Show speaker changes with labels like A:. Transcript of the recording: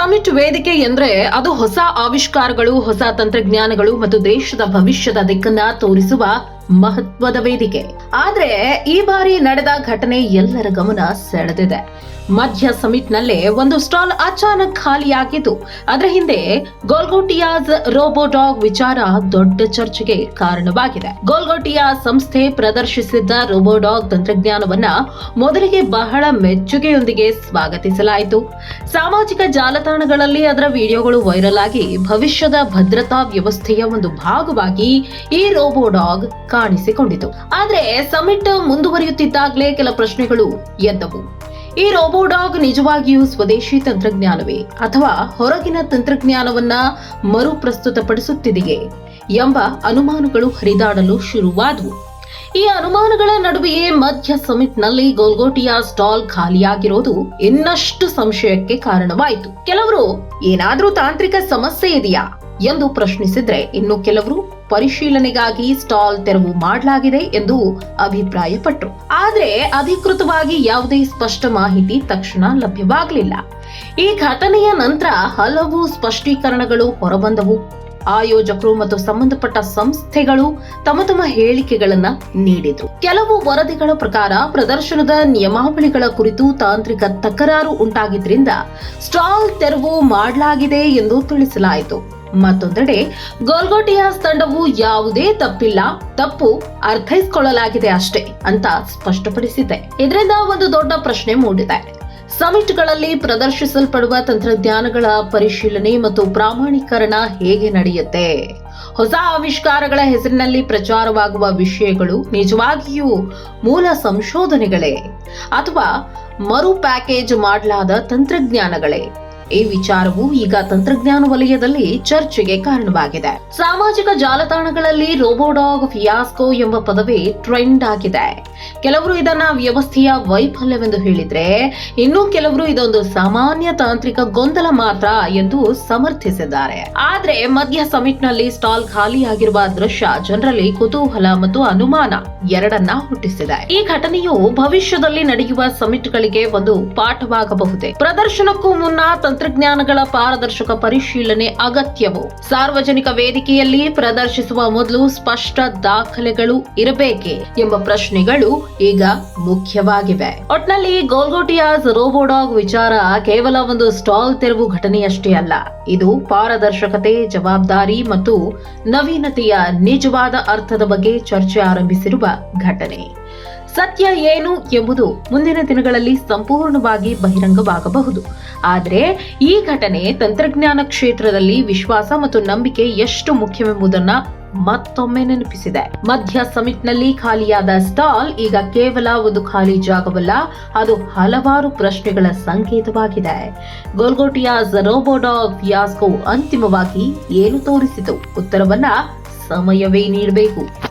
A: Summit ವೇದಿಕೆ ಎಂದ್ರೆ ಅದು ಹೊಸ ಆವಿಷ್ಕಾರಗಳು ಹೊಸ ತಂತ್ರಜ್ಞಾನಗಳು ಮತ್ತು ದೇಶದ ಭವಿಷ್ಯದ ದಿಕ್ಕನ್ನ ತೋರಿಸುವ ಮಹತ್ವದ ವೇದಿಕೆ. ಆದ್ರೆ ಈ ಬಾರಿ ನಡೆದ ಘಟನೆ ಎಲ್ಲರ ಗಮನ ಸೆಳೆದಿದೆ. ಮಧ್ಯ ಸಮಿಟ್ನಲ್ಲೇ ಒಂದು ಸ್ಟಾಲ್ ಅಚಾನಕ್ ಖಾಲಿಯಾಗಿದ್ದು, ಅದರ ಹಿಂದೆ ಗೋಲ್ಗೋಟಿಯಾಸ್ ರೋಬೋಡಾಗ್ ವಿಚಾರ ದೊಡ್ಡ ಚರ್ಚೆಗೆ ಕಾರಣವಾಗಿದೆ. ಗೋಲ್ಗೋಟಿಯಾ ಸಂಸ್ಥೆ ಪ್ರದರ್ಶಿಸಿದ್ದ ರೋಬೋಡಾಗ್ ತಂತ್ರಜ್ಞಾನವನ್ನ ಮೊದಲಿಗೆ ಬಹಳ ಮೆಚ್ಚುಗೆಯೊಂದಿಗೆ ಸ್ವಾಗತಿಸಲಾಯಿತು. ಸಾಮಾಜಿಕ ಜಾಲತಾಣಗಳಲ್ಲಿ ಅದರ ವಿಡಿಯೋಗಳು ವೈರಲ್ ಆಗಿ ಭವಿಷ್ಯದ ಭದ್ರತಾ ವ್ಯವಸ್ಥೆಯ ಒಂದು ಭಾಗವಾಗಿ ಈ ರೋಬೋಡಾಗ್ ಕಾಣಿಸಿಕೊಂಡಿತು. ಆದ್ರೆ ಸಮಿಟ್ ಮುಂದುವರಿಯುತ್ತಿದ್ದಾಗಲೇ ಕೆಲ ಪ್ರಶ್ನೆಗಳು ಎದ್ದವು ಈ ರೋಬೋಡಾಗ್ ನಿಜವಾಗಿಯೂ ಸ್ವದೇಶಿ ತಂತ್ರಜ್ಞಾನವೇ ಅಥವಾ ಹೊರಗಿನ ತಂತ್ರಜ್ಞಾನವನ್ನ ಮರುಪ್ರಸ್ತುತಪಡಿಸುತ್ತಿದೆಯೇ ಎಂಬ ಅನುಮಾನಗಳು ಹರಿದಾಡಲು ಶುರುವಾದವು. ಈ ಅನುಮಾನಗಳ ನಡುವೆಯೇ ಮಧ್ಯ ಸಮಿಟ್ನಲ್ಲಿ ಗೋಲ್ಗೋಟಿಯಾ ಸ್ಟಾಲ್ ಖಾಲಿಯಾಗಿರೋದು ಇನ್ನಷ್ಟು ಸಂಶಯಕ್ಕೆ ಕಾರಣವಾಯಿತು. ಕೆಲವರು, ಏನಾದ್ರೂ ತಾಂತ್ರಿಕ ಸಮಸ್ಯೆ ಇದೆಯಾ ಎಂದು ಪ್ರಶ್ನಿಸಿದ್ರೆ ಇನ್ನು ಕೆಲವರು ಪರಿಶೀಲನೆಗಾಗಿ ಸ್ಟಾಲ್ ತೆರವು ಮಾಡಲಾಗಿದೆ ಎಂದು ಅಭಿಪ್ರಾಯಪಟ್ಟರು. ಆದರೆ ಅಧಿಕೃತವಾಗಿ ಯಾವುದೇ ಸ್ಪಷ್ಟ ಮಾಹಿತಿ ತಕ್ಷಣ ಲಭ್ಯವಾಗಲಿಲ್ಲ. ಈ ಘಟನೆಯ ನಂತರ ಹಲವು ಸ್ಪಷ್ಟೀಕರಣಗಳು ಹೊರಬಂದವು. ಆಯೋಜಕರು ಮತ್ತು ಸಂಬಂಧಪಟ್ಟ ಸಂಸ್ಥೆಗಳು ತಮ್ಮ ತಮ್ಮ ಹೇಳಿಕೆಗಳನ್ನ ನೀಡಿದ್ರು. ಕೆಲವು ವರದಿಗಳ ಪ್ರಕಾರ ಪ್ರದರ್ಶನದ ನಿಯಮಾವಳಿಗಳ ಕುರಿತು ತಾಂತ್ರಿಕ ತಕರಾರು ಉಂಟಾಗಿದ್ದರಿಂದ ಸ್ಟಾಲ್ ತೆರವು ಮಾಡಲಾಗಿದೆ ಎಂದು ತಿಳಿಸಲಾಯಿತು. ಮತ್ತೊಂದೆಡೆ ಗೋಲ್ಗೋಟಿಯಾಸ್ ತಂಡವು ಯಾವುದೇ ತಪ್ಪಿಲ್ಲ, ತಪ್ಪು ಅರ್ಥೈಸಿಕೊಳ್ಳಲಾಗಿದೆ ಅಷ್ಟೇ ಅಂತ ಸ್ಪಷ್ಟಪಡಿಸಿದೆ. ಇದರಿಂದ ಒಂದು ದೊಡ್ಡ ಪ್ರಶ್ನೆ ಮೂಡಿದೆ. ಸಮಿಟ್ಗಳಲ್ಲಿ ಪ್ರದರ್ಶಿಸಲ್ಪಡುವ ತಂತ್ರಜ್ಞಾನಗಳ ಪರಿಶೀಲನೆ ಮತ್ತು ಪ್ರಾಮಾಣೀಕರಣ ಹೇಗೆ ನಡೆಯುತ್ತೆ? ಹೊಸ ಆವಿಷ್ಕಾರಗಳ ಹೆಸರಿನಲ್ಲಿ ಪ್ರಚಾರವಾಗುವ ವಿಷಯಗಳು ನಿಜವಾಗಿಯೂ ಮೂಲ ಸಂಶೋಧನೆಗಳೇ ಅಥವಾ ಮರು ಪ್ಯಾಕೇಜ್ ಮಾಡಲಾದ ತಂತ್ರಜ್ಞಾನಗಳೇ? ಈ ವಿಚಾರವು ಈಗ ತಂತ್ರಜ್ಞಾನ ವಲಯದಲ್ಲಿ ಚರ್ಚೆಗೆ ಕಾರಣವಾಗಿದೆ. ಸಾಮಾಜಿಕ ಜಾಲತಾಣಗಳಲ್ಲಿ ರೋಬೋಡಾಗ್ ಫಿಯಾಸ್ಕೋ ಎಂಬ ಪದವೇ ಟ್ರೆಂಡ್ ಆಗಿದೆ. ಕೆಲವರು ಇದನ್ನ ವ್ಯವಸ್ಥೆಯ ವೈಫಲ್ಯವೆಂದು ಹೇಳಿದ್ರೆ, ಇನ್ನು ಕೆಲವರು ಇದೊಂದು ಸಾಮಾನ್ಯ ತಾಂತ್ರಿಕ ಗೊಂದಲ ಮಾತ್ರ ಎಂದು ಸಮರ್ಥಿಸಿದ್ದಾರೆ. ಆದ್ರೆ ಮಧ್ಯ ಸಮಿಟ್ನಲ್ಲಿ ಸ್ಟಾಲ್ ಖಾಲಿಯಾಗಿರುವ ದೃಶ್ಯ ಜನರಲ್ಲಿ ಕುತೂಹಲ ಮತ್ತು ಅನುಮಾನ ಎರಡನ್ನ ಹುಟ್ಟಿಸಿದೆ. ಈ ಘಟನೆಯು ಭವಿಷ್ಯದಲ್ಲಿ ನಡೆಯುವ ಸಮಿಟ್ಗಳಿಗೆ ಒಂದು ಪಾಠವಾಗಬಹುದೇ? ಪ್ರದರ್ಶನಕ್ಕೂ ಮುನ್ನ ತಂತ್ರಜ್ಞಾನಗಳ ಪಾರದರ್ಶಕ ಪರಿಶೀಲನೆ ಅಗತ್ಯವು. ಸಾರ್ವಜನಿಕ ವೇದಿಕೆಯಲ್ಲಿ ಪ್ರದರ್ಶಿಸುವ ಮೊದಲು ಸ್ಪಷ್ಟ ದಾಖಲೆಗಳು ಇರಬೇಕೆ ಎಂಬ ಪ್ರಶ್ನೆಗಳು ಈಗ ಮುಖ್ಯವಾಗಿವೆ. ಒಟ್ನಲ್ಲಿ ಗೋಲ್ಗೋಟಿಯಾಸ್ ರೋಬೋಡಾಗ್ ವಿಚಾರ ಕೇವಲ ಒಂದು ಸ್ಟಾಲ್ ತೆರವು ಘಟನೆಯಷ್ಟೇ ಅಲ್ಲ. ಇದು ಪಾರದರ್ಶಕತೆ, ಜವಾಬ್ದಾರಿ ಮತ್ತು ನವೀನತೆಯ ನಿಜವಾದ ಅರ್ಥದ ಬಗ್ಗೆ ಚರ್ಚೆ ಆರಂಭಿಸಿರುವ ಘಟನೆ. ಸತ್ಯ ಏನು ಎಂಬುದು ಮುಂದಿನ ದಿನಗಳಲ್ಲಿ ಸಂಪೂರ್ಣವಾಗಿ ಬಹಿರಂಗವಾಗಬಹುದು. ಆದರೆ ಈ ಘಟನೆ ತಂತ್ರಜ್ಞಾನ ಕ್ಷೇತ್ರದಲ್ಲಿ ವಿಶ್ವಾಸ ಮತ್ತು ನಂಬಿಕೆ ಎಷ್ಟು ಮುಖ್ಯವೆಂಬುದನ್ನ ಮತ್ತೊಮ್ಮೆ ನೆನಪಿಸಿದೆ. ಮಧ್ಯ ಸಮಿಟ್ನಲ್ಲಿ ಖಾಲಿಯಾದ ಸ್ಟಾಲ್ ಈಗ ಕೇವಲ ಒಂದು ಖಾಲಿ ಜಾಗವಲ್ಲ, ಅದು ಹಲವಾರು ಪ್ರಶ್ನೆಗಳ ಸಂಕೇತವಾಗಿದೆ. ಗೋಲ್ಗೋಟಿಯಾಸ್ ರೋಬೋಡಾಗ್ ವಿಯಾಸ್ಕೋ ಅಂತಿಮವಾಗಿ ಏನು ತೋರಿಸಿತು? ಉತ್ತರವನ್ನ ಸಮಯವೇ ನೀಡಬೇಕು.